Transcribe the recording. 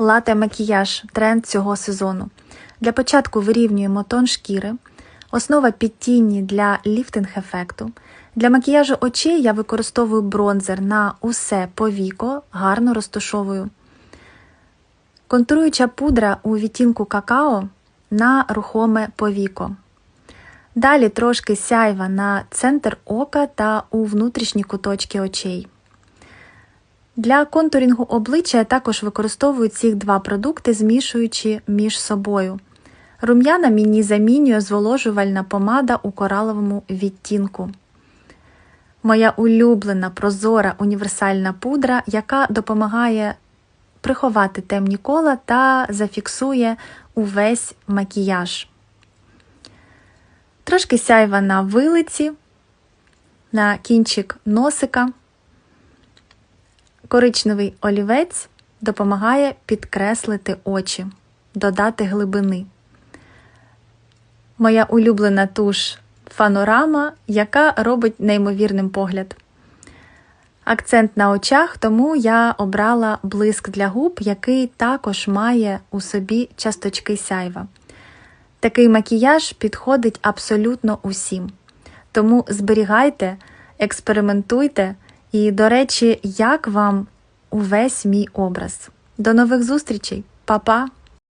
лате макіяж тренд цього сезону. Для початку вирівнюємо тон шкіри, основа під тіні для ліфтинг-ефекту. Для макіяжу очей я використовую бронзер на усе повіко, гарно розташовую. Контуруюча пудра у відтінку какао на рухоме повіко. Далі трошки сяйва на центр ока та у внутрішні куточки очей. Для контурінгу обличчя я також використовую ці два продукти, змішуючи між собою. Рум'яна мені замінює зволожувальна помада у кораловому відтінку. Моя улюблена прозора універсальна пудра, яка допомагає приховати темні кола та зафіксує увесь макіяж. Трошки сяйва на вилиці, на кінчик носика. Коричневий олівець допомагає підкреслити очі, додати глибини. Моя улюблена туш фанорама, яка робить неймовірним погляд. Акцент на очах, тому я обрала блиск для губ, який також має у собі часточки сяйва. Такий макіяж підходить абсолютно усім. Тому зберігайте, експериментуйте і, до речі, як вам увесь мій образ. До нових зустрічей, Па-па!